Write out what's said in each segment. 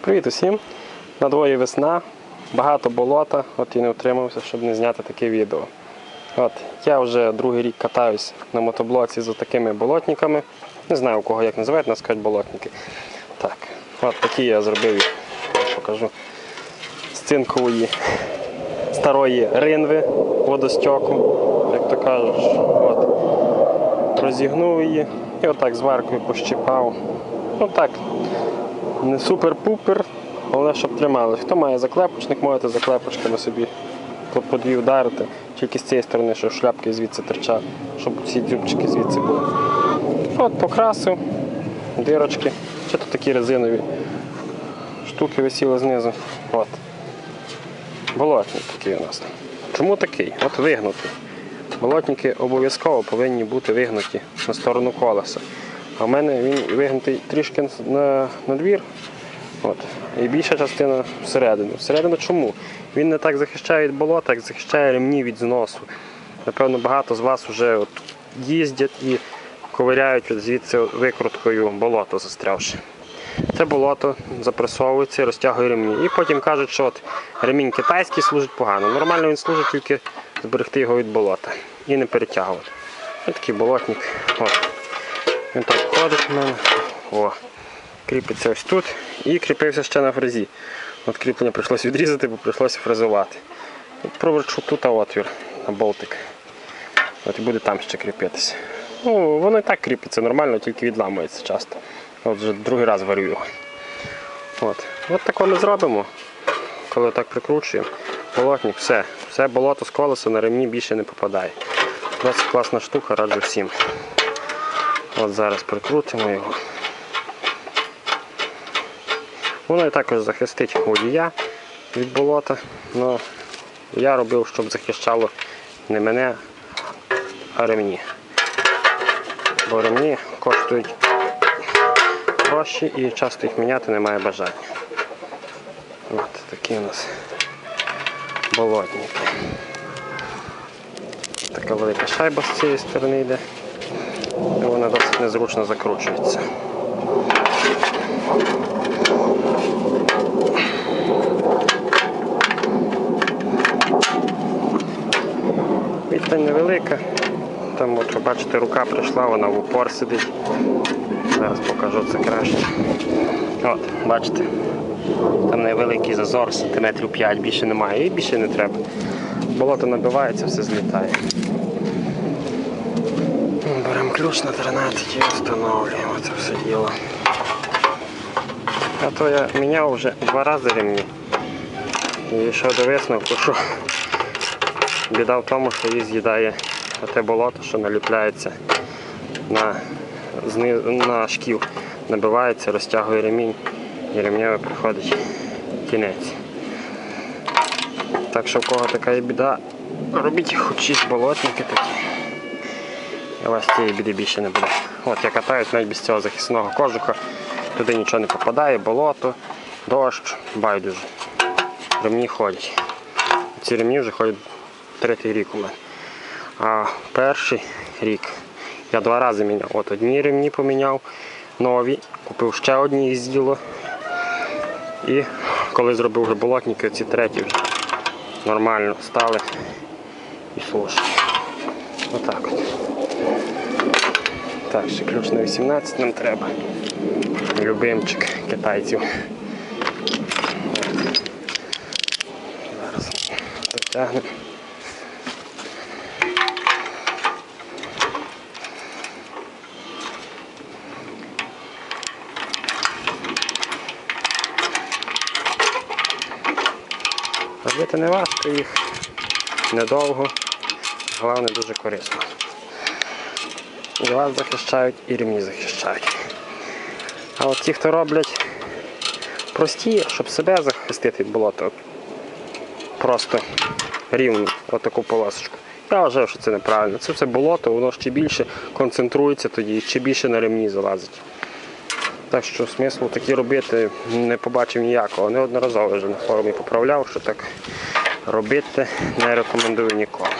Привіт усім! На дворі весна, багато болота, от і не утримався, щоб не зняти таке відео. От, я вже другий рік катаюсь на мотоблоці з такими болотниками. Не знаю у кого як називають, нас кажуть болотники. Так, от такі я зробив я покажу. З цинкової старої ринви водостьоку, як то кажеш. От. Розігнув її і отак з варкою пощипав. Отак, не супер-пупер, головне, щоб трималось. Хто має заклепочник, можете заклепочками собі по вдарити. Тільки з цієї сторони, щоб шляпки звідси терчали, щоб всі дзюбчики звідси були. От покрасив, дирочки. Чи то такі резинові штуки висіли знизу. От. Болотник такий у нас. Чому такий? От вигнутий. Болотники обов'язково повинні бути вигнуті на сторону колеса. А в мене він вигнутий трішки на, на двір. От. І більша частина всередину. Всередину чому? Він не так захищає від болота, як захищає ремні від зносу. Напевно, багато з вас вже от їздять і ковиряють звідси викруткою болото застрявши. Це болото запресовується, розтягує ремні. І потім кажуть, що от ремінь китайський служить погано. Нормально він служить тільки зберегти його від болота і не перетягувати. Ось такий болотник. От. Він так ходить у мене. О, кріпиться ось тут і кріпився ще на фрезі. От кріплення прийшлося відрізати, бо прийшлося фрезувати. Проверчу тут отвір на болтик. От і буде там ще кріпитися. Ну, воно і так кріпиться нормально, тільки відламується часто. От вже другий раз варю його. От, От тако ми зробимо, коли так прикручуємо. Болотник, все. Все болото з колеса на ремні більше не попадає. Досить класна штука, раджу всім. От зараз прикрутимо його. Воно і також захистить водія від болота. але я робив, щоб захищало не мене, а ремні. Бо ремні коштують гроші і часто їх міняти немає бажання. От такі у нас болотники. Така велика шайба з цієї сторони йде. Незручно закручується. Відстань невелика. Там, от ви бачите, рука прийшла, вона в упор сидить. Зараз покажу це краще. От, бачите, там невеликий зазор, сантиметрів 5, більше немає і більше не треба. Болото набивається, все злітає. Беремо ключ на 13 і встановлюємо це все діло. А то я міняв вже два рази ремні. І йшов до висновку, що біда в тому, що її з'їдає те болото, що наліпляється на, на шків, набивається, розтягує ремінь і ремневе приходить кінець. Так що в кого така є біда, робіть хоч болотники такі. І у цієї біди більше не буде. От я катаюсь навіть без цього захисного кожуха, туди нічого не попадає, болото, дощ, байдуже. Ремні ходять. Ці ремні вже ходять третій рік у мене. А перший рік я два рази міняв. От одні ремні поміняв, нові, купив ще одні із діло. І коли зробив вже болотники, ці треті вже нормально стали і слушні. Отак от. Так, ще ключ на 18 нам треба. Любимчик китайців. Зараз дотягнемо. Робити не важко їх, недовго, головне дуже корисно. Вас захищають, і ремні захищають. А от ті, хто роблять прості, щоб себе захистити від болота, просто рівну отаку полосочку. Я вважаю, що це неправильно. Це все болото, воно ще більше концентрується тоді, ще більше на ремні залазить. Так що смислу такі робити не побачив ніякого. Неодноразово вже на форумі поправляв, що так робити не рекомендую нікому.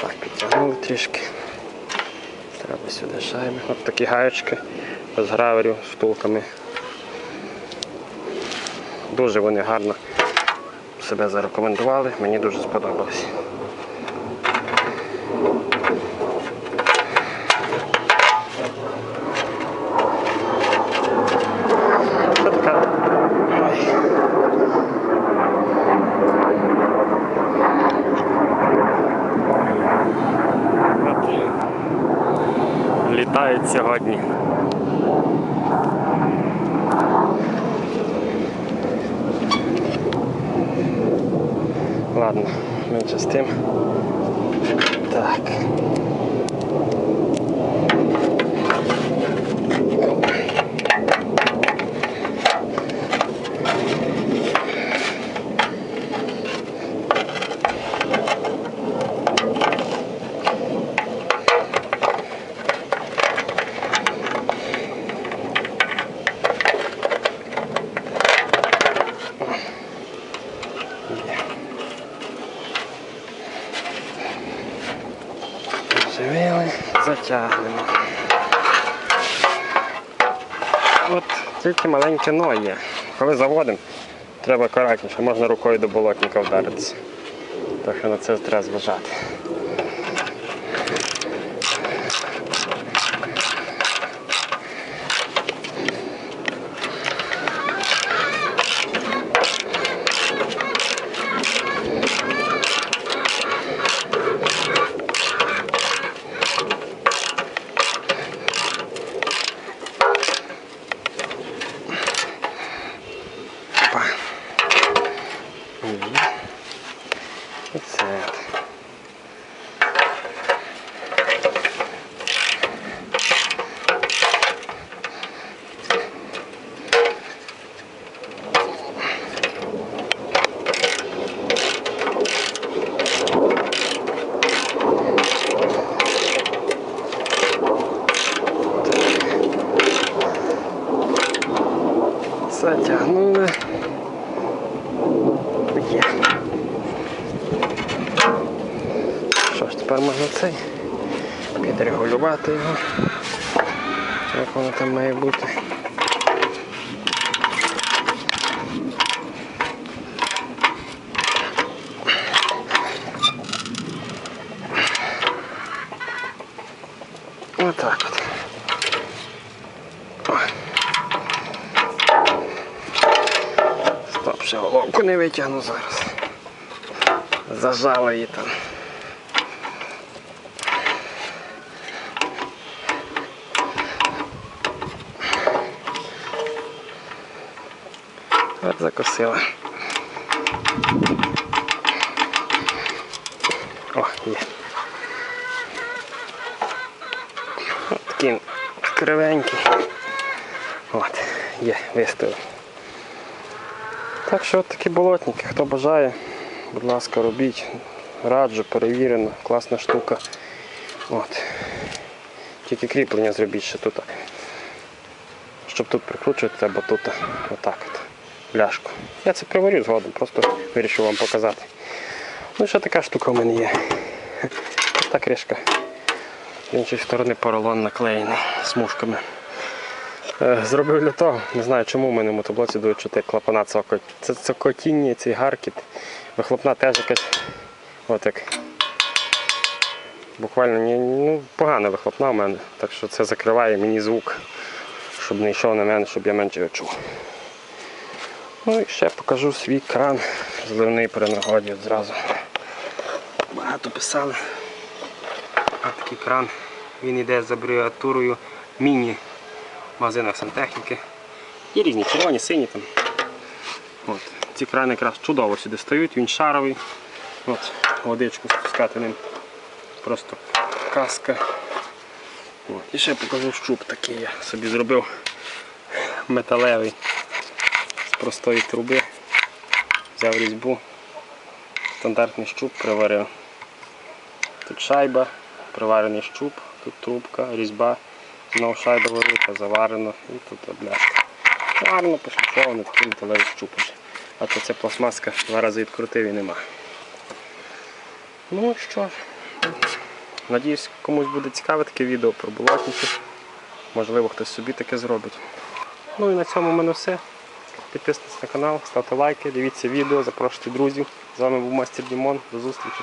Так, підтягнув. трішки. Треба сюди. От такі гаєчки з граверю, втулками. Дуже вони гарно себе зарекомендували, мені дуже сподобалось. Літають сьогодні. Ладно, менше з тим. Так. Затягнемо. От тільки маленьке но є. Коли заводимо, треба акуратніше, можна рукою до болотника вдаритися. Так що на це треба зважати. Опа. І і це. Затягнули. Є. Що ж, тепер можна цей підрегулювати його. Як воно там має бути. Отак от. Ще головку не витягну зараз. Зажала її там. От закосила. О, є. От такий кривенький. От, є, виставив. Так що от такі болотники, хто бажає, будь ласка, робіть. Раджу, перевірено, класна штука. От. Тільки кріплення зробіть ще тут. Щоб тут прикручувати, треба тут отак от. Бляшку. Я це приварю згодом, просто вирішив вам показати. Ну ще така штука в мене є. Ось та кришка. З іншої сторони поролон наклеєний смужками. Е, Зробив для того, не знаю чому в мене в мотоблоці дують чути клапана цокоть. Це цокотіння, цей гаркіт. Вихлопна теж якась. От як. Буквально ну, погана вихлопна в мене, так що це закриває мені звук, щоб не йшов на мене, щоб я менше його чув. Ну і ще покажу свій кран зливний при нагоді одразу. Багато писали. Ось такий кран. Він йде з абревіатурою міні магазинах сантехніки. Є різні червоні, сині там. От. Ці крани якраз чудово сюди стають, він шаровий. От, водичку спускати ним. Просто каска. От. І ще покажу щуп такий я собі зробив металевий з простої труби. Взяв різьбу, стандартний щуп приварив. Тут шайба, приварений щуп, тут трубка, різьба, знову шайба велика, заварено і тут бляшка. Гарно пошуковано, такий металевий щуп. А то це пластмаска два рази відкрутив і нема. Ну що Надіюсь, комусь буде цікаве таке відео про болотники. Можливо, хтось собі таке зробить. Ну і на цьому в мене все. Підписуйтесь на канал, ставте лайки, дивіться відео, запрошуйте друзів. З вами був Мастер Дімон. До зустрічі.